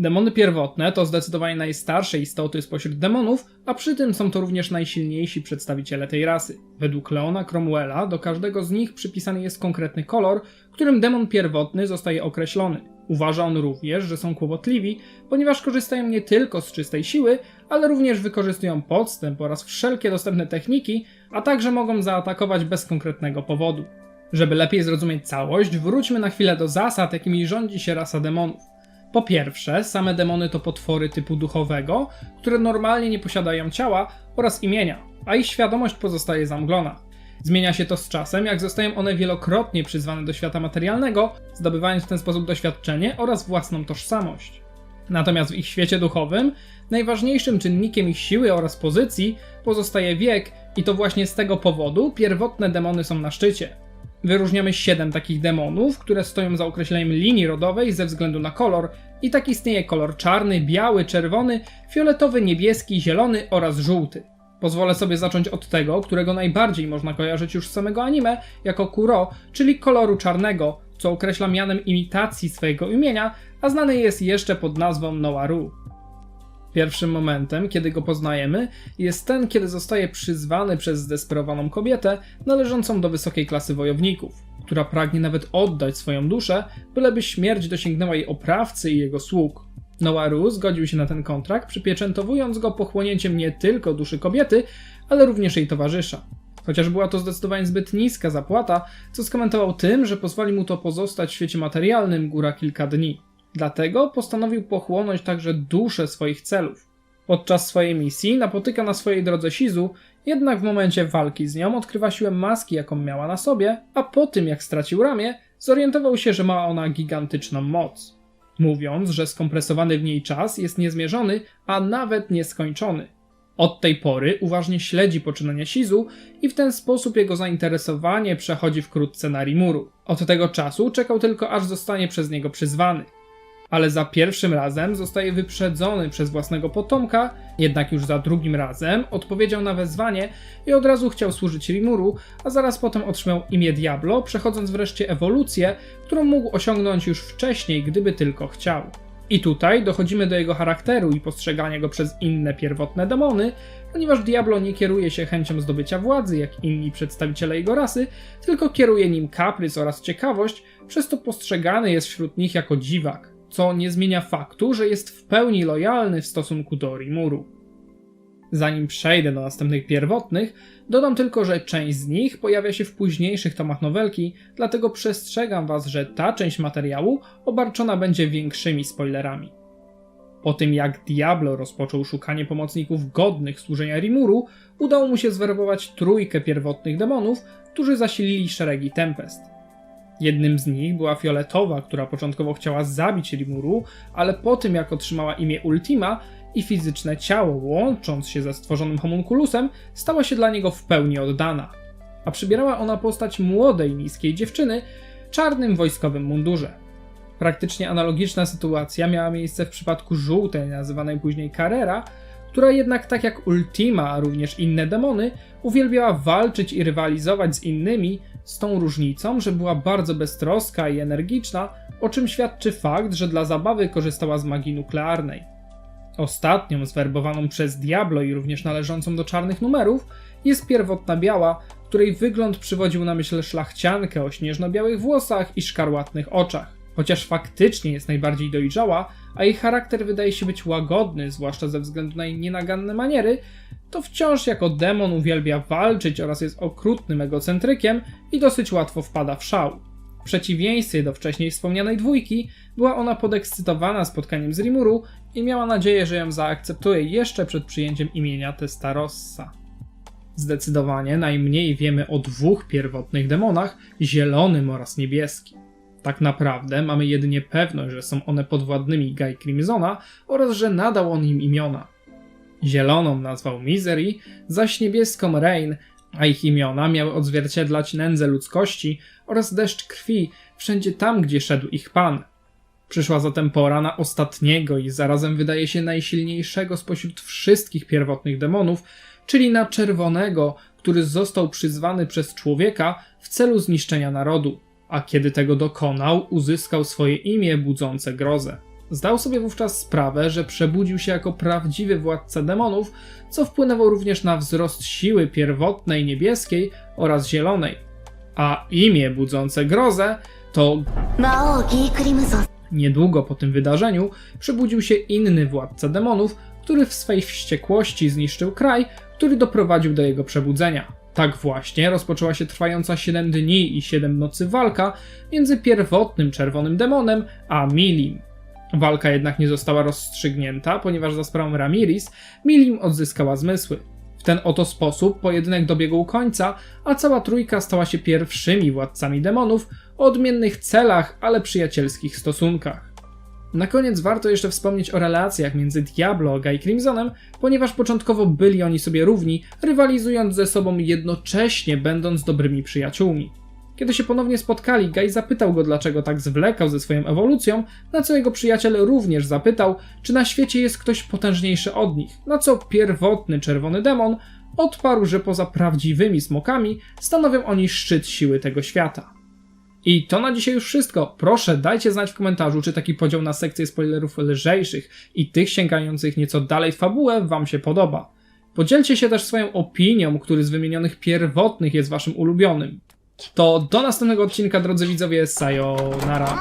Demony pierwotne to zdecydowanie najstarsze istoty spośród demonów, a przy tym są to również najsilniejsi przedstawiciele tej rasy. Według Leona Cromwella do każdego z nich przypisany jest konkretny kolor, którym demon pierwotny zostaje określony. Uważa on również, że są kłopotliwi, ponieważ korzystają nie tylko z czystej siły, ale również wykorzystują podstęp oraz wszelkie dostępne techniki, a także mogą zaatakować bez konkretnego powodu. Żeby lepiej zrozumieć całość, wróćmy na chwilę do zasad, jakimi rządzi się rasa demonów. Po pierwsze, same demony to potwory typu duchowego, które normalnie nie posiadają ciała oraz imienia, a ich świadomość pozostaje zamglona. Zmienia się to z czasem, jak zostają one wielokrotnie przyzwane do świata materialnego, zdobywając w ten sposób doświadczenie oraz własną tożsamość. Natomiast w ich świecie duchowym najważniejszym czynnikiem ich siły oraz pozycji pozostaje wiek, i to właśnie z tego powodu pierwotne demony są na szczycie. Wyróżniamy 7 takich demonów, które stoją za określeniem linii rodowej ze względu na kolor, i tak istnieje kolor czarny, biały, czerwony, fioletowy, niebieski, zielony oraz żółty. Pozwolę sobie zacząć od tego, którego najbardziej można kojarzyć już z samego anime, jako Kuro, czyli koloru czarnego, co określa mianem imitacji swojego imienia, a znany jest jeszcze pod nazwą Noaru. Pierwszym momentem, kiedy go poznajemy, jest ten, kiedy zostaje przyzwany przez zdesperowaną kobietę należącą do wysokiej klasy wojowników, która pragnie nawet oddać swoją duszę, byleby śmierć dosięgnęła jej oprawcy i jego sług. Noaru zgodził się na ten kontrakt, przypieczętowując go pochłonięciem nie tylko duszy kobiety, ale również jej towarzysza. Chociaż była to zdecydowanie zbyt niska zapłata, co skomentował tym, że pozwoli mu to pozostać w świecie materialnym góra kilka dni. Dlatego postanowił pochłonąć także duszę swoich celów. Podczas swojej misji napotyka na swojej drodze Shizu, jednak w momencie walki z nią odkrywa siłę maski, jaką miała na sobie, a po tym jak stracił ramię, zorientował się, że ma ona gigantyczną moc. Mówiąc, że skompresowany w niej czas jest niezmierzony, a nawet nieskończony. Od tej pory uważnie śledzi poczynania Shizu i w ten sposób jego zainteresowanie przechodzi wkrótce na Rimuru. Od tego czasu czekał tylko aż zostanie przez niego przyzwany ale za pierwszym razem zostaje wyprzedzony przez własnego potomka, jednak już za drugim razem odpowiedział na wezwanie i od razu chciał służyć Rimuru, a zaraz potem otrzymał imię Diablo, przechodząc wreszcie ewolucję, którą mógł osiągnąć już wcześniej, gdyby tylko chciał. I tutaj dochodzimy do jego charakteru i postrzegania go przez inne pierwotne demony, ponieważ Diablo nie kieruje się chęcią zdobycia władzy, jak inni przedstawiciele jego rasy, tylko kieruje nim kaprys oraz ciekawość, przez to postrzegany jest wśród nich jako dziwak co nie zmienia faktu, że jest w pełni lojalny w stosunku do Rimuru. Zanim przejdę do następnych pierwotnych, dodam tylko, że część z nich pojawia się w późniejszych tomach nowelki, dlatego przestrzegam Was, że ta część materiału obarczona będzie większymi spoilerami. Po tym jak Diablo rozpoczął szukanie pomocników godnych służenia Rimuru, udało mu się zwerbować trójkę pierwotnych demonów, którzy zasilili szeregi Tempest. Jednym z nich była Fioletowa, która początkowo chciała zabić Rimuru, ale po tym jak otrzymała imię Ultima i fizyczne ciało, łącząc się ze stworzonym homunculusem, stała się dla niego w pełni oddana. A przybierała ona postać młodej, niskiej dziewczyny w czarnym wojskowym mundurze. Praktycznie analogiczna sytuacja miała miejsce w przypadku żółtej, nazywanej później Carrera, która jednak tak jak Ultima, a również inne demony, uwielbiała walczyć i rywalizować z innymi, z tą różnicą, że była bardzo beztroska i energiczna, o czym świadczy fakt, że dla zabawy korzystała z magii nuklearnej. Ostatnią, zwerbowaną przez Diablo i również należącą do czarnych numerów, jest pierwotna biała, której wygląd przywodził na myśl szlachciankę o śnieżno-białych włosach i szkarłatnych oczach. Chociaż faktycznie jest najbardziej dojrzała, a jej charakter wydaje się być łagodny, zwłaszcza ze względu na jej nienaganne maniery, to wciąż jako demon uwielbia walczyć oraz jest okrutnym egocentrykiem i dosyć łatwo wpada w szał. W przeciwieństwie do wcześniej wspomnianej dwójki, była ona podekscytowana spotkaniem z Rimuru i miała nadzieję, że ją zaakceptuje jeszcze przed przyjęciem imienia Testarossa. Zdecydowanie najmniej wiemy o dwóch pierwotnych demonach, zielonym oraz niebieskim. Tak naprawdę mamy jedynie pewność, że są one podwładnymi Guy Crimsona oraz że nadał on im imiona. Zieloną nazwał Misery, zaś niebieską Rain, a ich imiona miały odzwierciedlać nędzę ludzkości oraz deszcz krwi wszędzie tam, gdzie szedł ich pan. Przyszła zatem pora na ostatniego i zarazem wydaje się najsilniejszego spośród wszystkich pierwotnych demonów, czyli na czerwonego, który został przyzwany przez człowieka w celu zniszczenia narodu a kiedy tego dokonał, uzyskał swoje imię budzące grozę. Zdał sobie wówczas sprawę, że przebudził się jako prawdziwy władca demonów, co wpłynęło również na wzrost siły pierwotnej niebieskiej oraz zielonej. A imię budzące grozę to. Niedługo po tym wydarzeniu przebudził się inny władca demonów, który w swej wściekłości zniszczył kraj, który doprowadził do jego przebudzenia. Tak właśnie rozpoczęła się trwająca 7 dni i 7 nocy walka między pierwotnym czerwonym demonem a Milim. Walka jednak nie została rozstrzygnięta, ponieważ za sprawą Ramiris Milim odzyskała zmysły. W ten oto sposób pojedynek dobiegł końca, a cała trójka stała się pierwszymi władcami demonów o odmiennych celach, ale przyjacielskich stosunkach. Na koniec warto jeszcze wspomnieć o relacjach między Diablo a Guy Crimsonem, ponieważ początkowo byli oni sobie równi, rywalizując ze sobą jednocześnie będąc dobrymi przyjaciółmi. Kiedy się ponownie spotkali, Guy zapytał go, dlaczego tak zwlekał ze swoją ewolucją, na co jego przyjaciel również zapytał, czy na świecie jest ktoś potężniejszy od nich, na co pierwotny czerwony demon odparł, że poza prawdziwymi smokami stanowią oni szczyt siły tego świata. I to na dzisiaj już wszystko. Proszę, dajcie znać w komentarzu, czy taki podział na sekcje spoilerów lżejszych i tych sięgających nieco dalej w fabułę Wam się podoba. Podzielcie się też swoją opinią, który z wymienionych pierwotnych jest Waszym ulubionym. To do następnego odcinka, drodzy widzowie, sayonara.